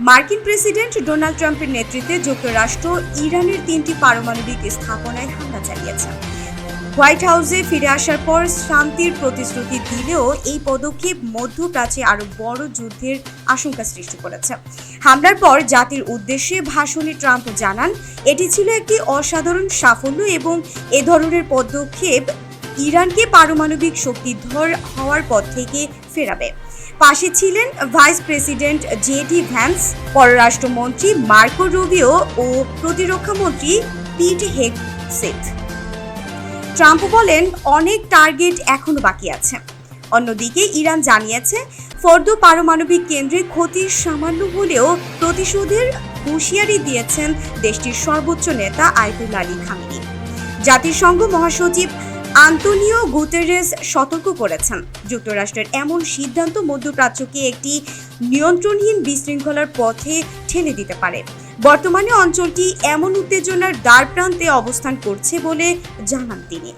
মার্কিন president Donald ট্রাম্পের নেতৃত্বে যুক্তরাষ্ট্র ইরানের তিনটি পারমাণবিক স্থাপনায় হামলা চালিয়েছে। হোয়াইট হাউসে ফিরে আসার পর শান্তির প্রতিশ্রুতি দিলেও এই পদক্ষেপ মধ্যপ্রাচ্যে আরও বড় যুদ্ধের আশঙ্কা সৃষ্টি করেছে। হামলার পর জাতির উদ্দেশ্যে ভাষণে ট্রাম্প জানান, এটি ছিল একটি অসাধারণ সাফল্য এবং এ ধরনের পদক্ষেপ ইরানকে পারমাণবিক শক্তিধর হওয়ার পথ থেকে ফেরাবে। পাশে ছিলেন ভাইস প্রেসিডেন্ট জেডি ভ্যান্স, পররাষ্ট্রমন্ত্রী মার্কো রুবিও ও প্রতিরক্ষামন্ত্রী পিট হেগসেথ ট্রাম্প বলেন, অনেক টার্গেট এখনও বাকি আছে। অন্যদিকে ইরান জানিয়েছে, ফর্দ পারমাণবিক কেন্দ্রে ক্ষতি সামান্য হলেও প্রতিশোধের হুঁশিয়ারি দিয়েছেন দেশটির সর্বোচ্চ নেতা আয়তুল্লা আলী খামেনি। জাতিসংঘ মহাসচিব আন্তোনিও গুতেরেস সতর্ক করেছেন। যুক্তরাষ্ট্রের এমন সিদ্ধান্ত মধ্যপ্রাচ্যকে একটি নিয়ন্ত্রণহীন বিশৃঙ্খলার পথে ঠেলে দিতে পারে। বর্তমানে অঞ্চলটি এমন উত্তেজনার দ্বার প্রান্তে অবস্থান করছে বলে জানান তিনি।